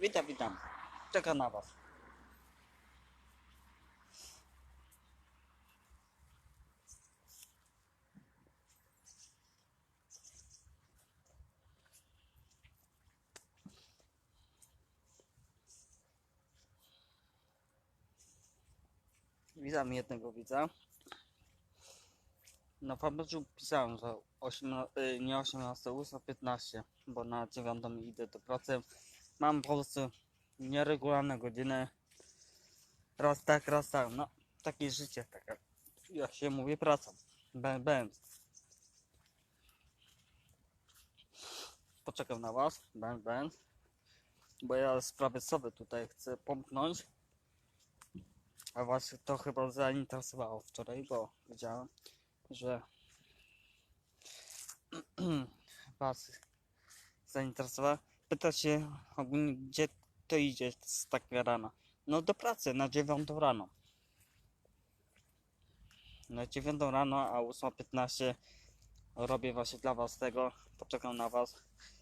Witam, witam. Czeka na was. Witam jednego widza. Na fanpage'u pisałem, że 18, y, nie 18, 8, 15, bo na 9 idę do pracy. Mam po prostu nieregularne godziny. Raz tak, raz tak. No, takie życie, takie, jak się mówi, praca. Będ, będ. Poczekam na was, będ, będ. Bo ja sprawy sobie tutaj chcę pomknąć. A was to chyba zainteresowało wczoraj, bo widziałem, że was zainteresowało. Pyta się ogólnie, gdzie to idzie z tak rano. No do pracy na 9 rano. Na 9 rano, a 8.15 robię właśnie dla was tego. Poczekam na was.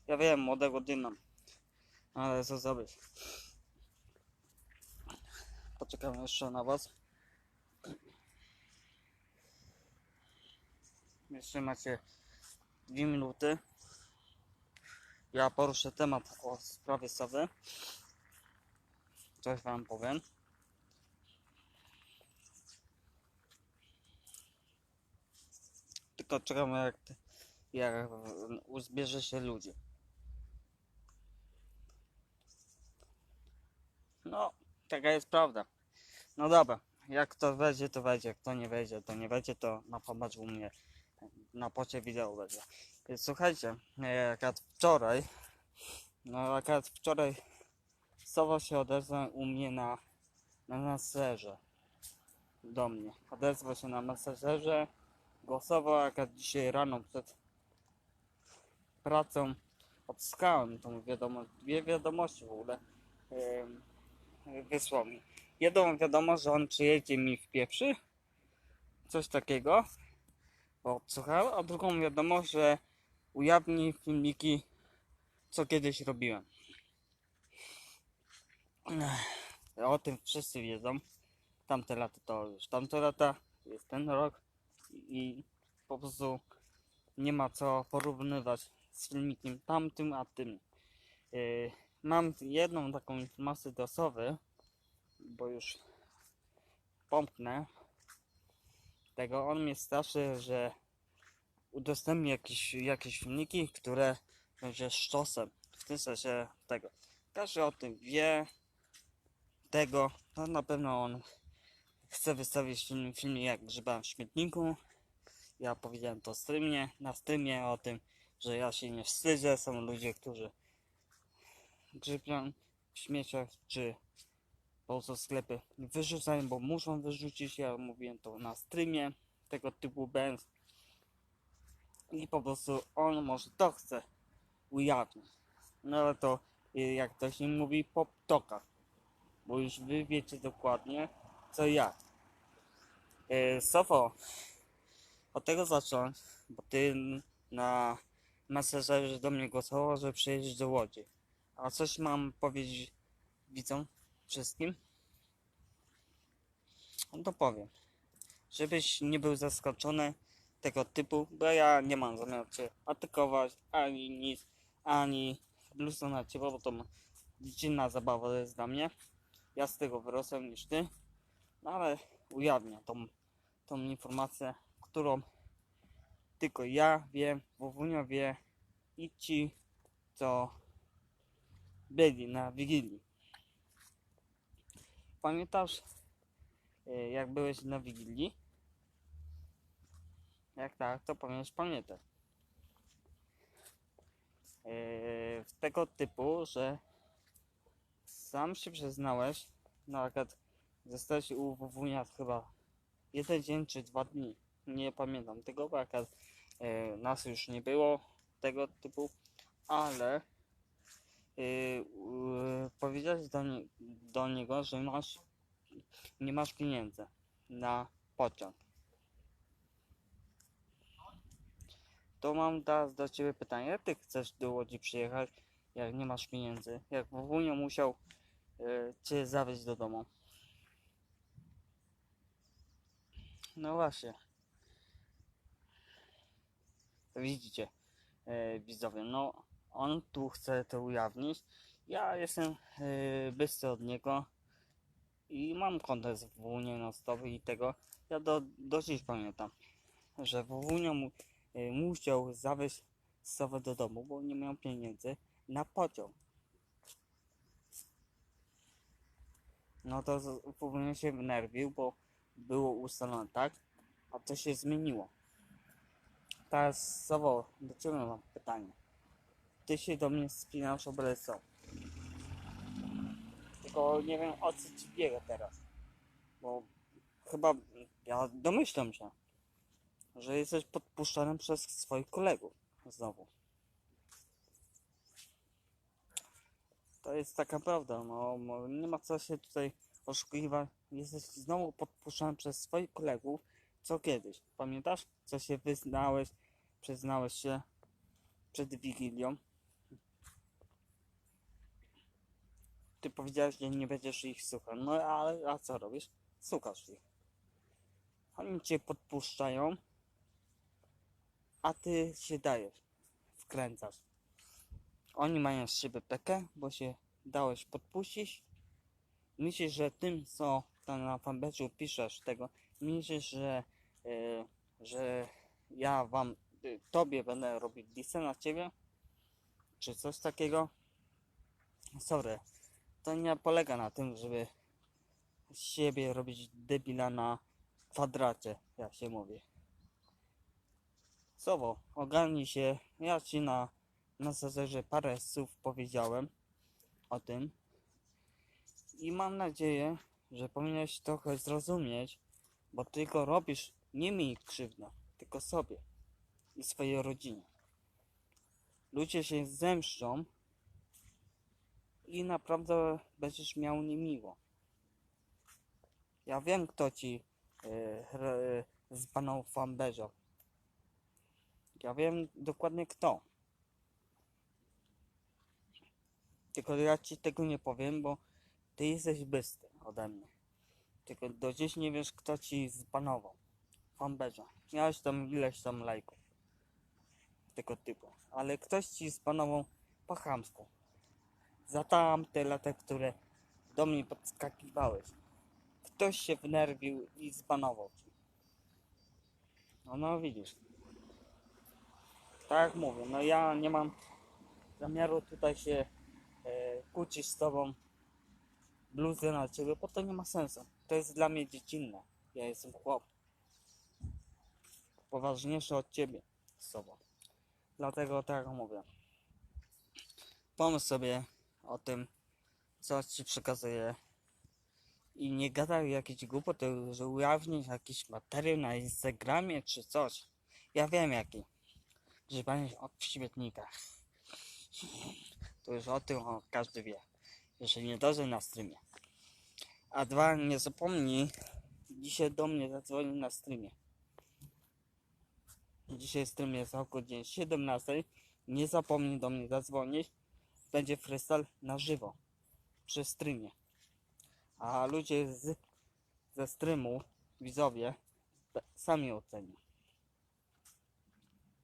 Ja wiem, młodego dyna. Ale co zrobić? Poczekam jeszcze na was. Jeszcze macie dwie minuty. Ja poruszę temat o sprawie Sowy. Coś wam powiem. Tylko czekam jak, jak uzbierze się ludzi. No, taka jest prawda. No dobra, jak to wejdzie, to wejdzie, jak to nie wejdzie, to nie wejdzie, to na popatrz u mnie na pocie wideo będzie. Słuchajcie, jak ja wczoraj, no ja wczoraj Sowa się odezwał u mnie na, na do mnie. Odezwał się na messerze, głosował jak ja dzisiaj rano przed pracą odskałem tą wiadomość, dwie wiadomości w ogóle em, wysłał mi. Jedną wiadomość, że on przyjedzie mi w pierwszy, coś takiego, bo odsłuchałem, a drugą wiadomość, że ujawni filmiki, co kiedyś robiłem. O tym wszyscy wiedzą. Tamte lata to już tamte lata, jest ten rok i po prostu nie ma co porównywać z filmikiem tamtym, a tym. Yy, mam jedną taką informację do Sowy, bo już pomknę tego. On mnie straszy, że udostępni jakieś, jakieś filmiki, które będzie sztosem. W tym sensie tego. Każdy o tym wie. Tego. No na pewno on chce wystawić film, filmik jak grzebałem w śmietniku. Ja powiedziałem to streamie, na streamie o tym, że ja się nie wstydzę. Są ludzie, którzy grzybią w śmieciach, czy po prostu sklepy wyrzucają, bo muszą wyrzucić. Ja mówiłem to na streamie tego typu bands. I po prostu on może to chce ujawnić. No ale to y, jak to się mówi po ptokach. Bo już wy wiecie dokładnie co ja. Yy, Sofo, od tego zacząć, bo ty na messengerze do mnie głosował, że przyjedziesz do Łodzi. A coś mam powiedzieć widzom wszystkim? No to powiem. Żebyś nie był zaskoczony tego typu, bo ja nie mam zamiaru cię atakować, ani nic, ani blusować cię, bo to dziwna zabawa jest dla mnie. Ja z tego wyrosłem niż ty, no ale ujawnię tą, tą informację, którą tylko ja wiem, Wowunia wie i ci, co byli na Wigilii. Pamiętasz, y, jak byłeś na Wigilii? Jak tak, to powinieneś pamiętać. Yy, tego typu, że sam się przyznałeś, no akurat zostałeś u Wowunia chyba jeden dzień czy dwa dni, nie pamiętam tego, bo akurat yy, nas już nie było tego typu, ale yy, yy, powiedziałeś do, nie, do niego, że masz, nie masz pieniędzy na pociąg. To mam teraz do Ciebie pytanie. Jak Ty chcesz do Łodzi przyjechać, jak nie masz pieniędzy. Jak Wunio musiał y, cię zawieźć do domu. No właśnie. Widzicie, e, widzowie, no on tu chce to ujawnić. Ja jestem e, bystry od niego i mam kontakt z Wunią na stopy i tego. Ja do, do dziś pamiętam, że Wunio mu, musiał zawieźć Sowę do domu, bo nie miał pieniędzy na pociąg. No to Wunio się wnerwił, bo było ustalone tak, a to się zmieniło. Teraz, Sowo, do ciebie mam pytanie. Ty się do mnie spinasz oblecą. Tylko nie wiem o co ci biega teraz. Bo chyba ja domyślam się, że jesteś podpuszczany przez swoich kolegów. Znowu. To jest taka prawda, no mo- nie ma co się tutaj oszukiwać. Jesteś znowu podpuszczany przez swoich kolegów, co kiedyś. Pamiętasz, co się wyznałeś, przyznałeś się przed Wigilią? Ty powiedziałeś, że nie będziesz ich słuchał. No ale a co robisz? Słuchasz ich. Oni cię podpuszczają, a ty się dajesz. Wkręcasz. Oni mają z siebie pekę, bo się dałeś podpuścić. Myślisz, że tym, co tam na fanpage'u piszesz tego, myślisz, że, e, że ja wam, y, tobie będę robić disę na ciebie? Czy coś takiego? Sorry, to nie polega na tym, żeby siebie robić debila na kwadracie, jak się mówi. Słowo, ogarnij się, ja ci na, na zazerze parę słów powiedziałem o tym i mam nadzieję, że powinieneś trochę zrozumieć, bo tylko robisz nie mi krzywdę, tylko sobie i swojej rodzinie. Ludzie się zemszczą i naprawdę będziesz miał niemiło. Ja wiem, kto ci yy, zbanął fanbeża. Ja wiem dokładnie kto. Tylko ja ci tego nie powiem, bo ty jesteś bystry ode mnie. Tylko do dziś nie wiesz, kto ci zbanował. Fanbeża. Miałeś tam ileś tam lajków. Tego typu. Ale ktoś ci zbanował po chamsku. Za tamte lata, które do mnie podskakiwałeś. Ktoś się wnerwił i zbanował ci. No, no widzisz. Tak jak mówię, no ja nie mam zamiaru tutaj się e, kłócić z tobą bluzy na ciebie, bo to nie ma sensu. To jest dla mnie dziecinne. Ja jestem chłop. Poważniejszy od ciebie z sobą. Dlatego tak mówię. Pomyśl sobie o tym, co ci przekazuję. I nie gadaj jakieś głupoty, że ujawnisz jakiś materiał na Instagramie czy coś. Ja wiem jaki. Pamięć o śmietnikach. To już o tym każdy wie. Że nie doży na streamie. A dwa, nie zapomnij, dzisiaj do mnie zadzwoni na streamie. Dzisiaj stream jest o godzinie 17. Nie zapomnij do mnie zadzwonić. Będzie freestyle na żywo. Przy streamie. A ludzie z, ze streamu, widzowie, sami ocenią.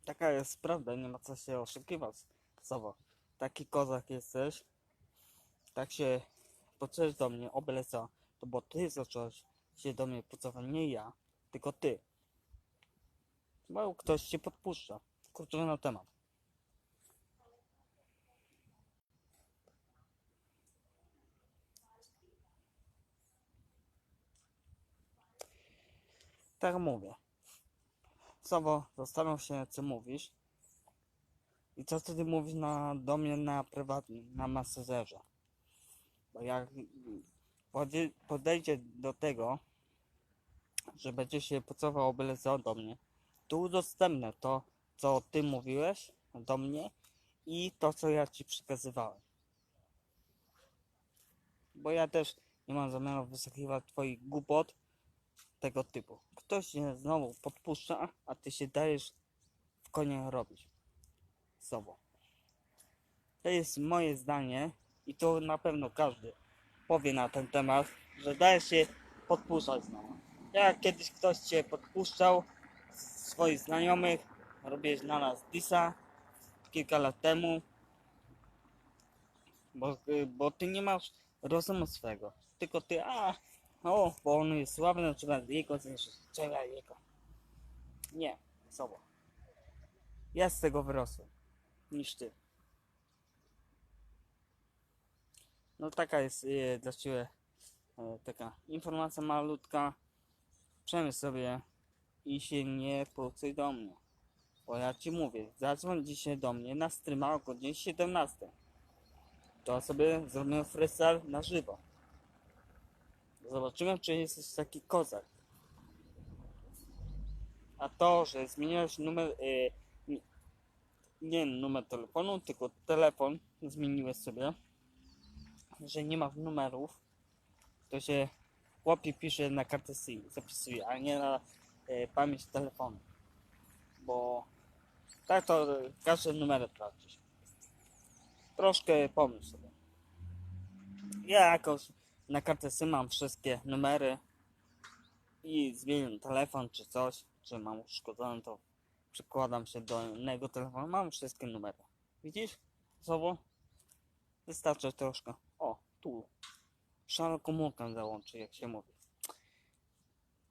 Taka jest prawda, nie ma co się oszukiwać. Sowo, taki kozak jesteś. Tak się poczujesz do mnie, o byle co. To bo ty zacząłeś się do mnie pucować, nie ja, tylko ty. Bo ktoś cię podpuszcza. Kurczę na temat. Tak mówię. Sowo, zastanów się, co mówisz. I co ty mówisz na, do mnie na prywatnym, na masażerze. Bo jak podejdzie do tego, że będzie się pocował byle co do mnie, to udostępnę to, co ty mówiłeś do mnie i to, co ja ci przekazywałem. Bo ja też nie mam zamiaru wysłuchiwać twoich głupot tego typu. Ktoś się znowu podpuszcza, a ty się dajesz w konie robić. Sobą. To jest moje zdanie i to na pewno każdy powie na ten temat, że daje się podpuszczać znowu. Jak kiedyś ktoś cię podpuszczał swoich znajomych, robiłeś na nas disa kilka lat temu, bo, bo ty nie masz rozumu swego, tylko ty, a, o, bo on jest słaby, na przykład jego zniszczyć, trzeba jego. Nie, sobą. Ja z tego wyrosłem, niż ty. No taka jest e, dla Ciebie e, taka informacja malutka. Przemyśl sobie i się nie płucuj do mnie. Bo ja Ci mówię, zadzwoń dzisiaj do mnie na streama o godzinie 17. To sobie zrobimy freestyle na żywo. Zobaczymy, czy jesteś taki kozak. A to, że zmieniłeś numer, e, nie- numer telefonu, tylko telefon zmieniłeś sobie że nie ma numerów, to się chłopie pisze na kartę SIM, zapisuje, a nie na e, pamięć telefonu. Bo tak to każdy numer tracisz. Troszkę pomyśl sobie. Ja jakoś na kartę SIM mam wszystkie numery i zmieniam telefon czy coś, czy mam uszkodzony, to przykładam się do innego telefonu, mam wszystkie numery. Widzisz? Znowu? Wystarczy troszkę. O, tu. Szarą komórkę załączy, jak się mówi.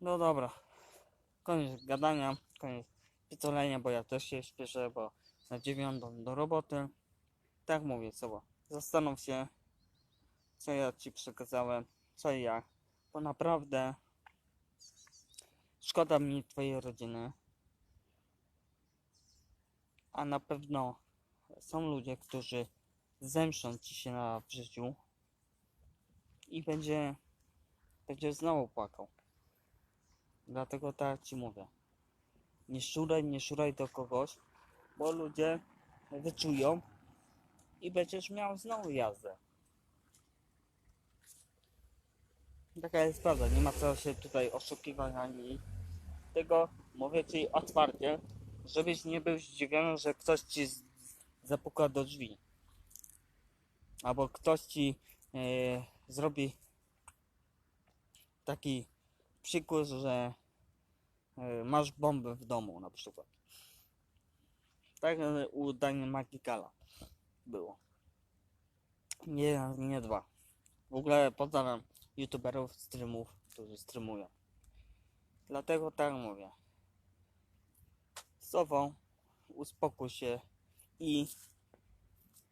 No dobra. Koniec gadania, koniec picolenia, bo ja też się śpieszę, bo na dziewiątą do roboty. Tak mówię sobie. Zastanów się, co ja ci przekazałem, co i jak. Bo naprawdę szkoda mi twojej rodziny. A na pewno są ludzie, którzy zemszczą ci się na w życiu i będzie będzie znowu płakał. Dlatego tak ci mówię. Nie szuraj, nie szuraj do kogoś, bo ludzie wyczują i będziesz miał znowu jazdę. Taka jest prawda, nie ma co się tutaj oszukiwać ani tego mówię ci otwarcie, żebyś nie był zdziwiony, że ktoś ci zapuka do drzwi albo ktoś ci e, zrobi taki przykład, że e, masz bombę w domu na przykład. Tak e, u Daniel Magikala było. Nie nie dwa. W ogóle pozdrawiam youtuberów, streamów, którzy streamują. Dlatego tak mówię. Sową, uspokój się i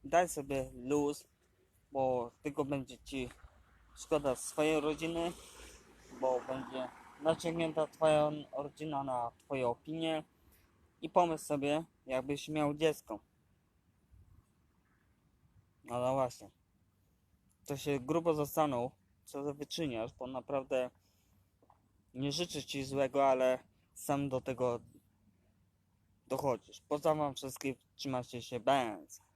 daj sobie luz, bo tylko będzie ci szkoda swojej rodziny, bo będzie naciągnięta twoja rodzina na twoje opinie i pomyśl sobie, jakbyś miał dziecko. No, no właśnie. To się grubo zastanów, co wyczyniasz, bo naprawdę nie życzę ci złego, ale sam do tego dochodzisz. Pozdrawiam wszystkich, trzymajcie się, bęc.